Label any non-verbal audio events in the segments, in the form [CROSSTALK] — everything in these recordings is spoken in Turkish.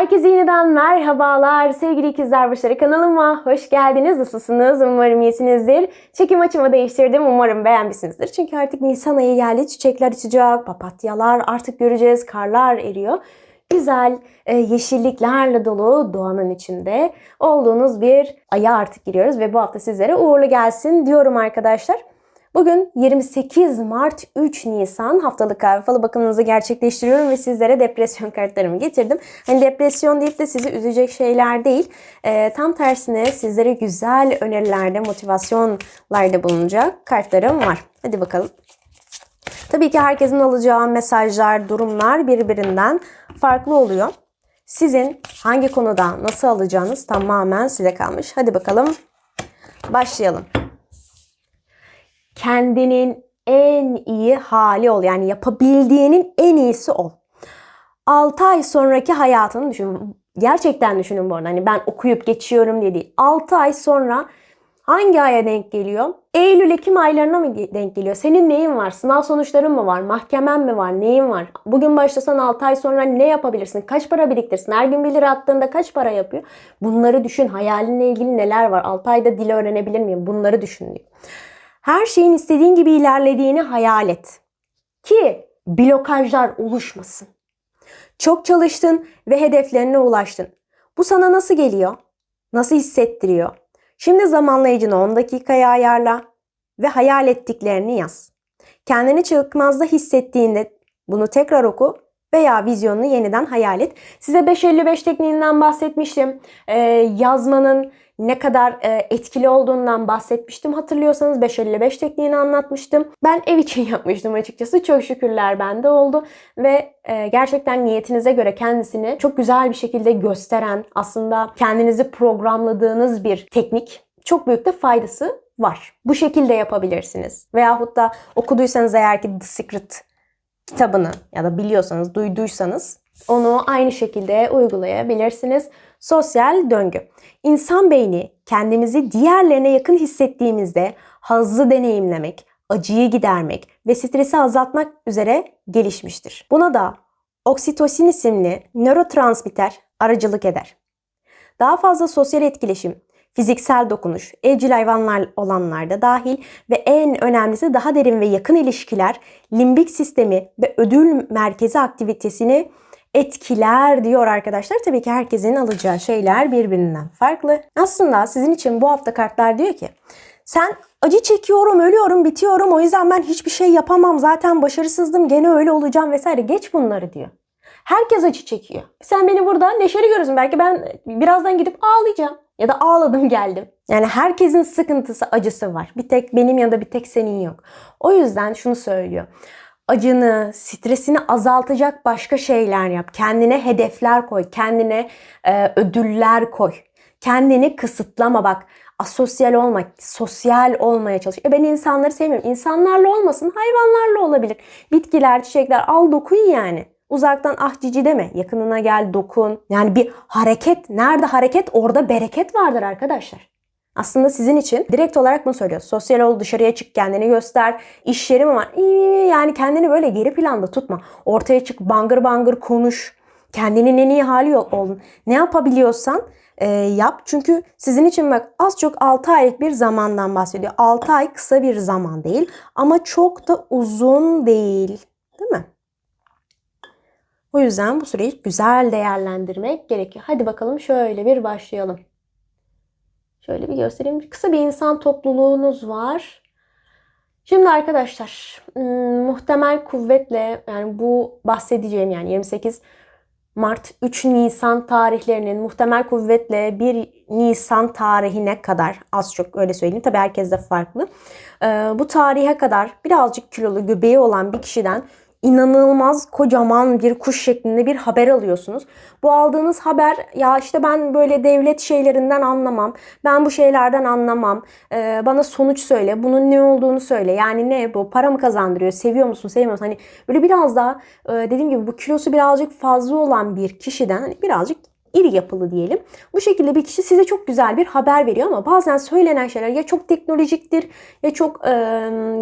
Herkese yeniden merhabalar sevgili ikizler burçları kanalıma hoş geldiniz. Nasılsınız? Umarım iyisinizdir. Çekim açımı değiştirdim. Umarım beğenmişsinizdir. Çünkü artık Nisan ayı geldi. Çiçekler açacak, papatyalar artık göreceğiz. Karlar eriyor. Güzel e, yeşilliklerle dolu doğanın içinde olduğunuz bir aya artık giriyoruz ve bu hafta sizlere uğurlu gelsin diyorum arkadaşlar. Bugün 28 Mart 3 Nisan haftalık kahve falı bakımınızı gerçekleştiriyorum ve sizlere depresyon [LAUGHS] kartlarımı getirdim. Hani depresyon deyip de sizi üzecek şeyler değil. Ee, tam tersine sizlere güzel önerilerde, motivasyonlarda bulunacak kartlarım var. Hadi bakalım. Tabii ki herkesin alacağı mesajlar, durumlar birbirinden farklı oluyor. Sizin hangi konuda nasıl alacağınız tamamen size kalmış. Hadi bakalım başlayalım kendinin en iyi hali ol. Yani yapabildiğinin en iyisi ol. 6 ay sonraki hayatını düşün. Gerçekten düşünün bu arada. Hani ben okuyup geçiyorum diye değil. 6 ay sonra hangi aya denk geliyor? Eylül, Ekim aylarına mı denk geliyor? Senin neyin var? Sınav sonuçların mı var? Mahkemen mi var? Neyin var? Bugün başlasan 6 ay sonra ne yapabilirsin? Kaç para biriktirsin? Her gün 1 lira attığında kaç para yapıyor? Bunları düşün. Hayalinle ilgili neler var? 6 ayda dil öğrenebilir miyim? Bunları düşün diyor. Her şeyin istediğin gibi ilerlediğini hayal et. Ki blokajlar oluşmasın. Çok çalıştın ve hedeflerine ulaştın. Bu sana nasıl geliyor? Nasıl hissettiriyor? Şimdi zamanlayıcını 10 dakikaya ayarla ve hayal ettiklerini yaz. Kendini çıkmazda hissettiğinde bunu tekrar oku veya vizyonunu yeniden hayal et. Size 555 tekniğinden bahsetmiştim. Ee, yazmanın ne kadar e, etkili olduğundan bahsetmiştim. Hatırlıyorsanız 555 tekniğini anlatmıştım. Ben ev için [LAUGHS] yapmıştım açıkçası. Çok şükürler bende oldu ve e, gerçekten niyetinize göre kendisini çok güzel bir şekilde gösteren, aslında kendinizi programladığınız bir teknik. Çok büyük de faydası var. Bu şekilde yapabilirsiniz. Veyahut da okuduysanız eğer ki The Secret kitabını ya da biliyorsanız, duyduysanız onu aynı şekilde uygulayabilirsiniz. Sosyal döngü. İnsan beyni kendimizi diğerlerine yakın hissettiğimizde hazzı deneyimlemek, acıyı gidermek ve stresi azaltmak üzere gelişmiştir. Buna da oksitosin isimli nörotransmitter aracılık eder. Daha fazla sosyal etkileşim, fiziksel dokunuş, evcil hayvanlar olanlarda dahil ve en önemlisi daha derin ve yakın ilişkiler limbik sistemi ve ödül merkezi aktivitesini etkiler diyor arkadaşlar. Tabii ki herkesin alacağı şeyler birbirinden farklı. Aslında sizin için bu hafta kartlar diyor ki sen acı çekiyorum, ölüyorum, bitiyorum. O yüzden ben hiçbir şey yapamam. Zaten başarısızdım. Gene öyle olacağım vesaire. Geç bunları diyor. Herkes acı çekiyor. Sen beni burada neşeli görürsün. Belki ben birazdan gidip ağlayacağım. Ya da ağladım geldim. Yani herkesin sıkıntısı, acısı var. Bir tek benim ya da bir tek senin yok. O yüzden şunu söylüyor acını, stresini azaltacak başka şeyler yap. Kendine hedefler koy, kendine e, ödüller koy. Kendini kısıtlama bak. Asosyal olma, sosyal olmaya çalış. E ben insanları sevmiyorum. İnsanlarla olmasın, hayvanlarla olabilir. Bitkiler, çiçekler al dokun yani. Uzaktan ah cici deme. Yakınına gel dokun. Yani bir hareket. Nerede hareket orada bereket vardır arkadaşlar. Aslında sizin için direkt olarak bunu söylüyor. Sosyal ol, dışarıya çık, kendini göster. İş yeri mi var? Yani kendini böyle geri planda tutma. Ortaya çık, bangır bangır konuş. Kendinin en iyi hali olun. Ne yapabiliyorsan e, yap. Çünkü sizin için bak az çok 6 aylık bir zamandan bahsediyor. 6 ay kısa bir zaman değil ama çok da uzun değil. Değil mi? O yüzden bu süreyi güzel değerlendirmek gerekiyor. Hadi bakalım şöyle bir başlayalım. Şöyle bir göstereyim. Kısa bir insan topluluğunuz var. Şimdi arkadaşlar muhtemel kuvvetle yani bu bahsedeceğim yani 28 Mart 3 Nisan tarihlerinin muhtemel kuvvetle 1 Nisan tarihine kadar az çok öyle söyleyeyim. Tabi herkes de farklı. Bu tarihe kadar birazcık kilolu göbeği olan bir kişiden inanılmaz kocaman bir kuş şeklinde bir haber alıyorsunuz. Bu aldığınız haber ya işte ben böyle devlet şeylerinden anlamam. Ben bu şeylerden anlamam. Ee, bana sonuç söyle. Bunun ne olduğunu söyle. Yani ne bu? Para mı kazandırıyor? Seviyor musun? Sevmiyor musun? Hani böyle biraz daha e, dediğim gibi bu kilosu birazcık fazla olan bir kişiden hani birazcık iri yapılı diyelim. Bu şekilde bir kişi size çok güzel bir haber veriyor ama bazen söylenen şeyler ya çok teknolojiktir ya çok e,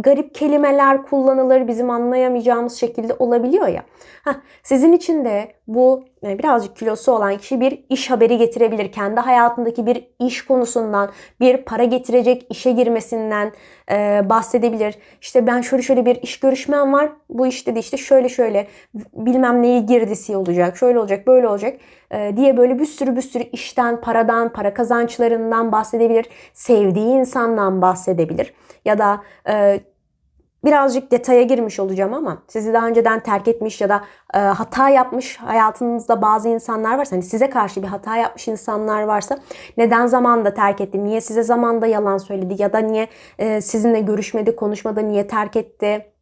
garip kelimeler kullanılır bizim anlayamayacağımız şekilde olabiliyor ya. Heh, sizin için de bu birazcık kilosu olan kişi bir iş haberi getirebilir. Kendi hayatındaki bir iş konusundan, bir para getirecek işe girmesinden e, bahsedebilir. İşte ben şöyle şöyle bir iş görüşmem var. Bu işte de işte şöyle şöyle bilmem neyi girdisi olacak, şöyle olacak, böyle olacak e, diye böyle bir sürü bir sürü işten, paradan, para kazançlarından bahsedebilir. Sevdiği insandan bahsedebilir. Ya da e, birazcık detaya girmiş olacağım ama sizi daha önceden terk etmiş ya da e, hata yapmış hayatınızda bazı insanlar varsa hani size karşı bir hata yapmış insanlar varsa neden zamanda terk etti? Niye size zamanda yalan söyledi ya da niye e, sizinle görüşmedi, konuşmadı, niye terk etti?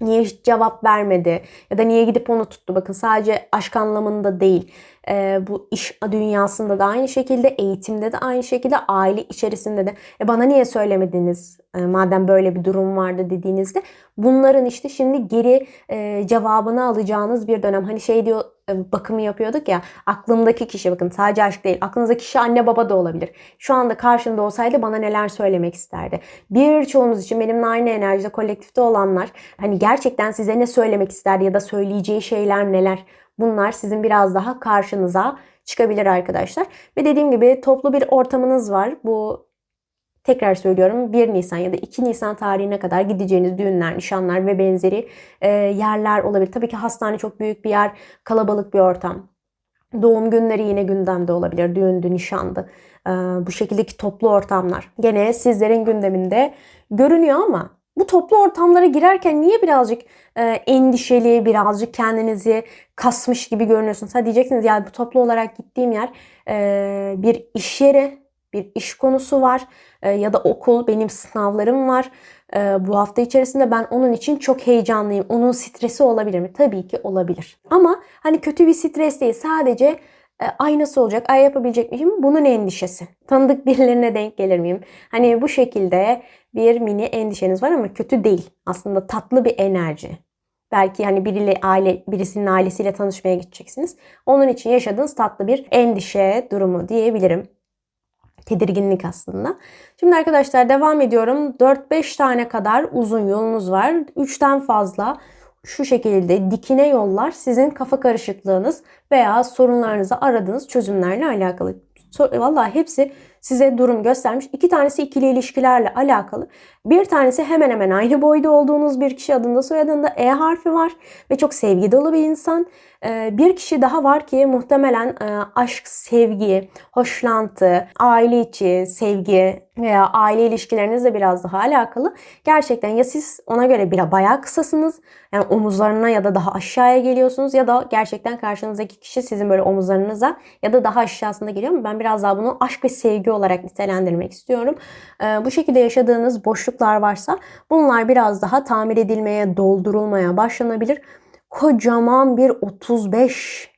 Niye hiç cevap vermedi? Ya da niye gidip onu tuttu? Bakın sadece aşk anlamında değil. Ee, bu iş dünyasında da aynı şekilde, eğitimde de aynı şekilde, aile içerisinde de. E bana niye söylemediniz? E, madem böyle bir durum vardı dediğinizde. Bunların işte şimdi geri e, cevabını alacağınız bir dönem. Hani şey diyor e, bakımı yapıyorduk ya. Aklımdaki kişi bakın sadece aşk değil. Aklınızdaki kişi anne baba da olabilir. Şu anda karşımda olsaydı bana neler söylemek isterdi. Birçoğunuz için benimle aynı enerjide kolektifte olanlar hani gerçekten size ne söylemek isterdi ya da söyleyeceği şeyler neler? Bunlar sizin biraz daha karşınıza çıkabilir arkadaşlar. Ve dediğim gibi toplu bir ortamınız var. Bu tekrar söylüyorum 1 Nisan ya da 2 Nisan tarihine kadar gideceğiniz düğünler, nişanlar ve benzeri e, yerler olabilir. Tabii ki hastane çok büyük bir yer, kalabalık bir ortam. Doğum günleri yine gündemde olabilir. Düğündü, nişandı. E, bu şekildeki toplu ortamlar. Gene sizlerin gündeminde görünüyor ama bu toplu ortamlara girerken niye birazcık e, endişeli, birazcık kendinizi kasmış gibi görünüyorsunuz? Ha diyeceksiniz ya bu toplu olarak gittiğim yer e, bir iş yeri, bir iş konusu var e, ya da okul, benim sınavlarım var. E, bu hafta içerisinde ben onun için çok heyecanlıyım. Onun stresi olabilir mi? Tabii ki olabilir. Ama hani kötü bir stres değil. Sadece e, ay nasıl olacak, ay yapabilecek miyim? Bunun endişesi. Tanıdık birilerine denk gelir miyim? Hani bu şekilde bir mini endişeniz var ama kötü değil. Aslında tatlı bir enerji. Belki hani biriyle aile birisinin ailesiyle tanışmaya gideceksiniz. Onun için yaşadığınız tatlı bir endişe durumu diyebilirim. Tedirginlik aslında. Şimdi arkadaşlar devam ediyorum. 4-5 tane kadar uzun yolunuz var. 3'ten fazla şu şekilde dikine yollar sizin kafa karışıklığınız veya sorunlarınızı aradığınız çözümlerle alakalı. Vallahi hepsi size durum göstermiş. İki tanesi ikili ilişkilerle alakalı. Bir tanesi hemen hemen aynı boyda olduğunuz bir kişi adında soyadında E harfi var ve çok sevgi dolu bir insan. Ee, bir kişi daha var ki muhtemelen e, aşk, sevgi, hoşlantı, aile içi sevgi veya aile ilişkilerinizle biraz daha alakalı. Gerçekten ya siz ona göre bir bayağı kısasınız. Yani omuzlarına ya da daha aşağıya geliyorsunuz ya da gerçekten karşınızdaki kişi sizin böyle omuzlarınıza ya da daha aşağısında geliyor mu? Ben biraz daha bunu aşk ve sevgi olarak nitelendirmek istiyorum. Ee, bu şekilde yaşadığınız boşluklar varsa bunlar biraz daha tamir edilmeye, doldurulmaya başlanabilir. Kocaman bir 35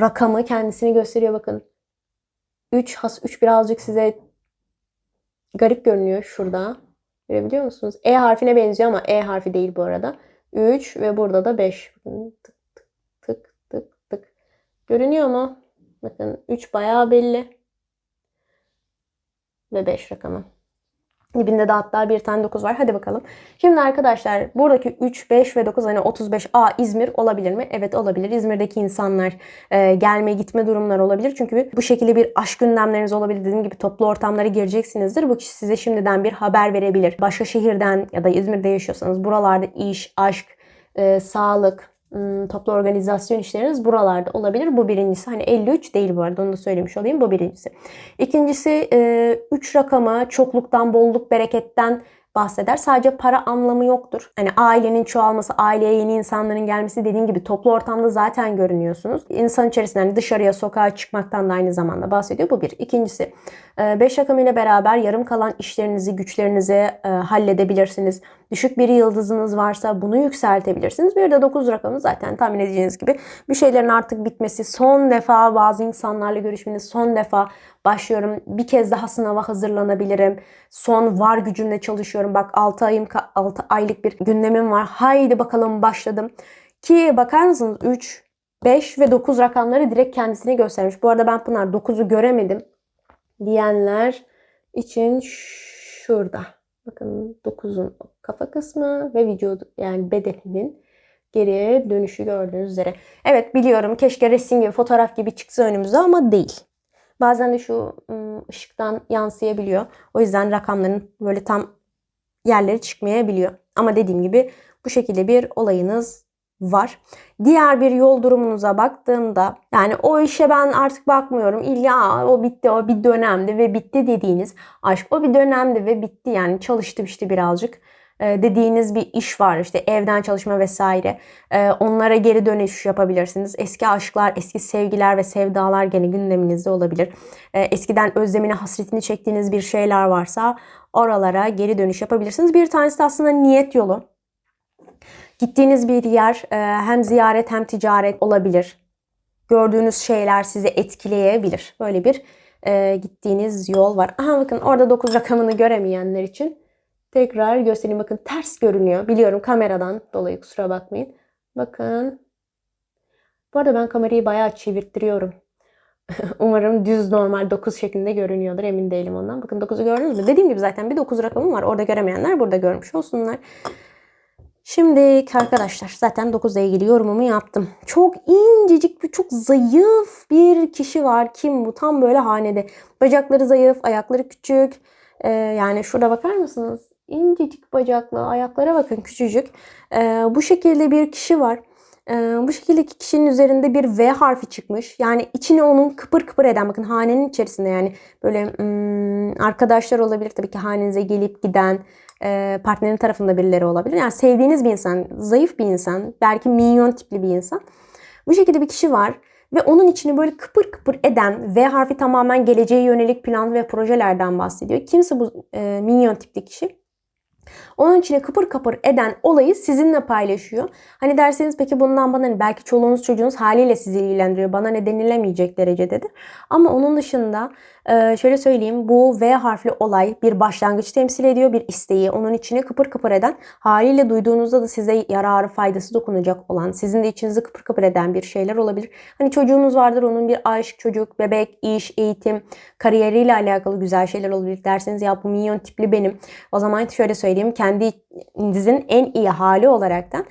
rakamı kendisini gösteriyor bakın. 3 has 3 birazcık size garip görünüyor şurada. Görebiliyor musunuz? E harfine benziyor ama E harfi değil bu arada. 3 ve burada da 5. Tık tık tık tık tık. Görünüyor mu? Bakın 3 bayağı belli ve 5 rakamı. Dibinde de hatta bir tane 9 var. Hadi bakalım. Şimdi arkadaşlar buradaki 3, 5 ve 9 hani 35 A İzmir olabilir mi? Evet olabilir. İzmir'deki insanlar e, gelme gitme durumlar olabilir. Çünkü bu şekilde bir aşk gündemleriniz olabilir. Dediğim gibi toplu ortamlara gireceksinizdir. Bu kişi size şimdiden bir haber verebilir. Başka şehirden ya da İzmir'de yaşıyorsanız buralarda iş, aşk, e, sağlık, toplu organizasyon işleriniz buralarda olabilir. Bu birincisi. Hani 53 değil bu arada onu da söylemiş olayım. Bu birincisi. İkincisi 3 e, rakamı çokluktan, bolluk, bereketten bahseder. Sadece para anlamı yoktur. Hani ailenin çoğalması, aileye yeni insanların gelmesi dediğim gibi toplu ortamda zaten görünüyorsunuz. İnsan içerisinden hani dışarıya, sokağa çıkmaktan da aynı zamanda bahsediyor. Bu bir. İkincisi 5 rakam ile beraber yarım kalan işlerinizi, güçlerinizi e, halledebilirsiniz. Düşük bir yıldızınız varsa bunu yükseltebilirsiniz. Bir de 9 rakamı zaten tahmin edeceğiniz gibi bir şeylerin artık bitmesi, son defa bazı insanlarla görüşmeniz, son defa başlıyorum. Bir kez daha sınava hazırlanabilirim. Son var gücümle çalışıyorum. Bak 6 ayım 6 aylık bir gündemim var. Haydi bakalım başladım. Ki bakar mısınız 3 5 ve 9 rakamları direkt kendisine göstermiş. Bu arada ben Pınar 9'u göremedim diyenler için şurada. Bakın 9'un kafa kısmı ve vücudu yani bedeninin Geri dönüşü gördüğünüz üzere. Evet biliyorum keşke resim gibi fotoğraf gibi çıksa önümüze ama değil. Bazen de şu ım, ışıktan yansıyabiliyor. O yüzden rakamların böyle tam yerleri çıkmayabiliyor. Ama dediğim gibi bu şekilde bir olayınız var. Diğer bir yol durumunuza baktığımda yani o işe ben artık bakmıyorum. İlla o bitti o bir dönemdi ve bitti dediğiniz aşk o bir dönemdi ve bitti yani çalıştım işte birazcık e, dediğiniz bir iş var işte evden çalışma vesaire E, onlara geri dönüş yapabilirsiniz. Eski aşklar, eski sevgiler ve sevdalar gene gündeminizde olabilir. E, eskiden özlemini, hasretini çektiğiniz bir şeyler varsa oralara geri dönüş yapabilirsiniz. Bir tanesi de aslında niyet yolu. Gittiğiniz bir yer e, hem ziyaret hem ticaret olabilir. Gördüğünüz şeyler sizi etkileyebilir. Böyle bir e, gittiğiniz yol var. Aha bakın orada 9 rakamını göremeyenler için tekrar göstereyim. Bakın ters görünüyor. Biliyorum kameradan dolayı kusura bakmayın. Bakın. Bu arada ben kamerayı bayağı çevirttiriyorum. [LAUGHS] Umarım düz normal 9 şeklinde görünüyordur. Emin değilim ondan. Bakın 9'u gördünüz mü? Dediğim gibi zaten bir 9 rakamım var. Orada göremeyenler burada görmüş olsunlar. Şimdi arkadaşlar zaten 9 ile ilgili yorumumu yaptım. Çok incecik bir çok zayıf bir kişi var. Kim bu? Tam böyle hanede. Bacakları zayıf, ayakları küçük. Ee, yani şurada bakar mısınız? İncecik bacaklı, ayaklara bakın küçücük. Ee, bu şekilde bir kişi var. Ee, bu şekildeki kişinin üzerinde bir V harfi çıkmış. Yani içine onun kıpır kıpır eden bakın hanenin içerisinde yani böyle hmm, arkadaşlar olabilir tabii ki hanenize gelip giden partnerin tarafında birileri olabilir. Yani sevdiğiniz bir insan, zayıf bir insan, belki minyon tipli bir insan. Bu şekilde bir kişi var ve onun içini böyle kıpır kıpır eden V harfi tamamen geleceğe yönelik plan ve projelerden bahsediyor. Kimse bu e, minyon tipli kişi? Onun içine kıpır kıpır eden olayı sizinle paylaşıyor. Hani derseniz peki bundan bana ne? Belki çoluğunuz çocuğunuz haliyle sizi ilgilendiriyor. Bana ne denilemeyecek derecededir. Ama onun dışında şöyle söyleyeyim. Bu V harfli olay bir başlangıç temsil ediyor. Bir isteği. Onun içine kıpır kıpır eden haliyle duyduğunuzda da size yararı faydası dokunacak olan sizin de içinizi kıpır kıpır eden bir şeyler olabilir. Hani çocuğunuz vardır onun bir aşk, çocuk, bebek, iş, eğitim, kariyeriyle alakalı güzel şeyler olabilir derseniz ya bu minyon tipli benim. O zaman şöyle söyleyeyim kendinizin en iyi hali olaraktan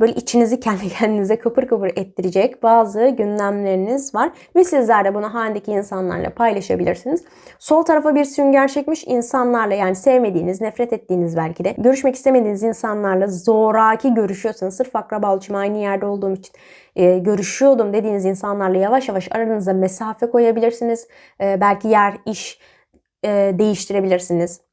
böyle içinizi kendi [LAUGHS] kendinize kıpır kıpır ettirecek bazı gündemleriniz var. Ve sizler de bunu halindeki insanlarla paylaşabilirsiniz. Sol tarafa bir sünger çekmiş insanlarla yani sevmediğiniz, nefret ettiğiniz belki de görüşmek istemediğiniz insanlarla zoraki görüşüyorsanız sırf akraba için aynı yerde olduğum için e, görüşüyordum dediğiniz insanlarla yavaş yavaş aranıza mesafe koyabilirsiniz. E, belki yer, iş e, değiştirebilirsiniz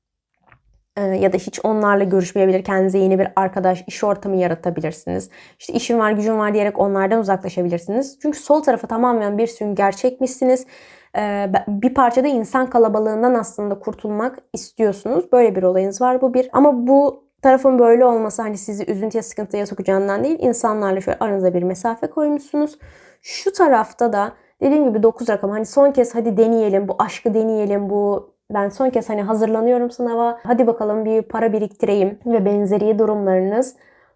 ya da hiç onlarla görüşmeyebilir. Kendinize yeni bir arkadaş, iş ortamı yaratabilirsiniz. İşte işim var, gücüm var diyerek onlardan uzaklaşabilirsiniz. Çünkü sol tarafa tamamen bir sünger çekmişsiniz. Ee, bir parçada insan kalabalığından aslında kurtulmak istiyorsunuz. Böyle bir olayınız var bu bir. Ama bu tarafın böyle olması hani sizi üzüntüye sıkıntıya sokacağından değil. insanlarla şöyle aranıza bir mesafe koymuşsunuz. Şu tarafta da dediğim gibi 9 rakam hani son kez hadi deneyelim bu aşkı deneyelim bu ben son kez hani hazırlanıyorum sınava. Hadi bakalım bir para biriktireyim ve benzeri durumlarınız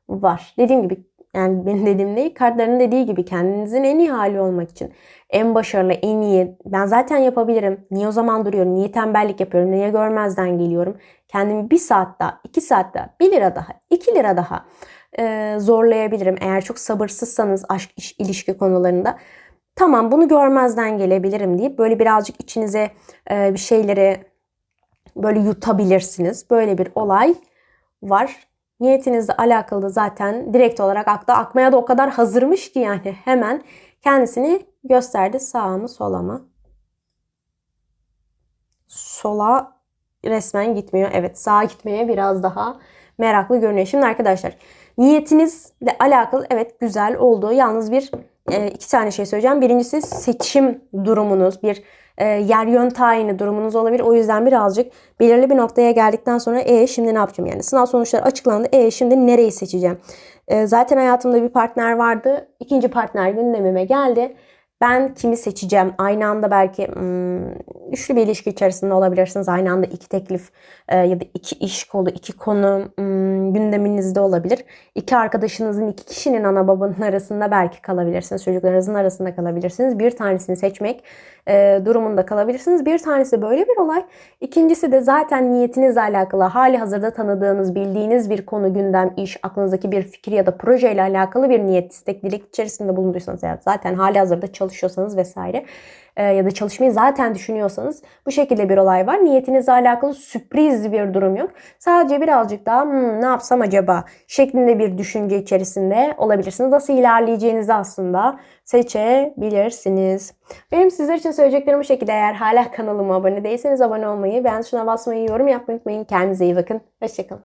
var. Dediğim gibi yani benim dediğim değil, kartların dediği gibi kendinizin en iyi hali olmak için en başarılı, en iyi, ben zaten yapabilirim. Niye o zaman duruyorum? Niye tembellik yapıyorum? Niye görmezden geliyorum? Kendimi bir saat daha, iki saat daha, bir lira daha, iki lira daha e, zorlayabilirim. Eğer çok sabırsızsanız aşk, iş, ilişki konularında tamam bunu görmezden gelebilirim deyip böyle birazcık içinize e, bir şeyleri böyle yutabilirsiniz. Böyle bir olay var. Niyetinizle alakalı zaten direkt olarak akla akmaya da o kadar hazırmış ki yani hemen kendisini gösterdi. Sağa mı sola mı? Sola resmen gitmiyor. Evet sağa gitmeye biraz daha meraklı görünüyor. Şimdi arkadaşlar niyetinizle alakalı evet güzel oldu. Yalnız bir e, iki tane şey söyleyeceğim. Birincisi seçim durumunuz, bir e, yer yön tayini durumunuz olabilir. O yüzden birazcık belirli bir noktaya geldikten sonra e şimdi ne yapacağım? Yani sınav sonuçları açıklandı. E şimdi nereyi seçeceğim? E, zaten hayatımda bir partner vardı. İkinci partner gündemime geldi. Ben kimi seçeceğim? Aynı anda belki hmm, üçlü bir ilişki içerisinde olabilirsiniz. Aynı anda iki teklif e, ya da iki iş kolu, iki konu hmm, gündeminizde olabilir. İki arkadaşınızın, iki kişinin ana babanın arasında belki kalabilirsiniz. Çocuklarınızın arasında kalabilirsiniz. Bir tanesini seçmek e, durumunda kalabilirsiniz. Bir tanesi böyle bir olay. İkincisi de zaten niyetinizle alakalı hali hazırda tanıdığınız, bildiğiniz bir konu, gündem, iş, aklınızdaki bir fikir ya da projeyle alakalı bir niyet, istek, dilek içerisinde bulunduysanız yani zaten hali hazırda çalışıyorsanız vesaire ya da çalışmayı zaten düşünüyorsanız bu şekilde bir olay var. Niyetinizle alakalı sürpriz bir durum yok. Sadece birazcık daha "Hmm, ne yapsam acaba şeklinde bir düşünce içerisinde olabilirsiniz. Nasıl ilerleyeceğinizi aslında seçebilirsiniz. Benim sizler için söyleyeceklerim bu şekilde. Eğer hala kanalıma abone değilseniz abone olmayı, beğen tuşuna basmayı, yorum yapmayı unutmayın. Kendinize iyi bakın. Hoşçakalın.